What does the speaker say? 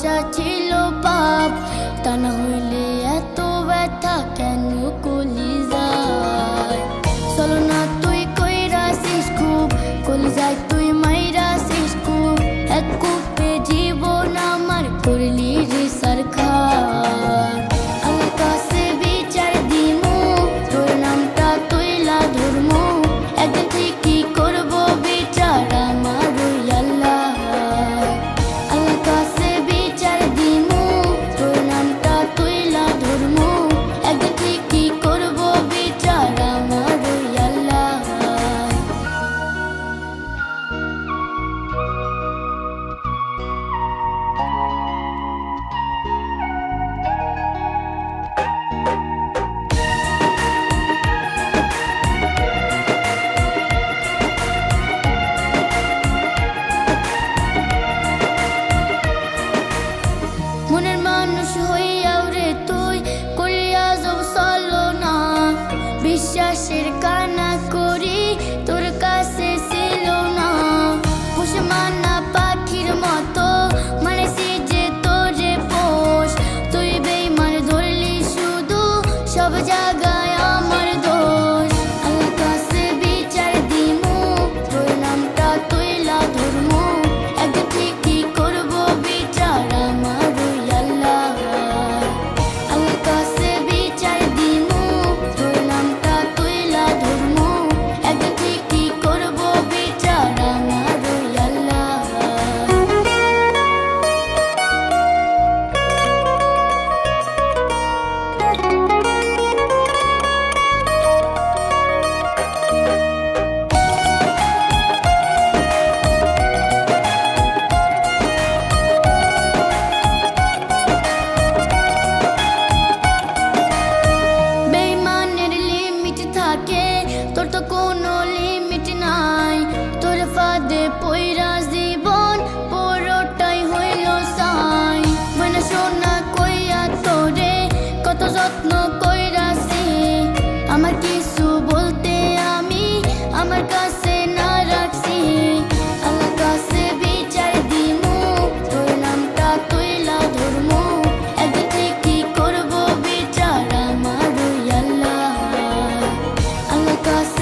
ভালোবাসা ছিল পাপ। তা না হইলে এত ব্যথা কেন? মানুষ হইয়াও রে তুই করিয়া যাও চলো না। বিশ্বাসের again. because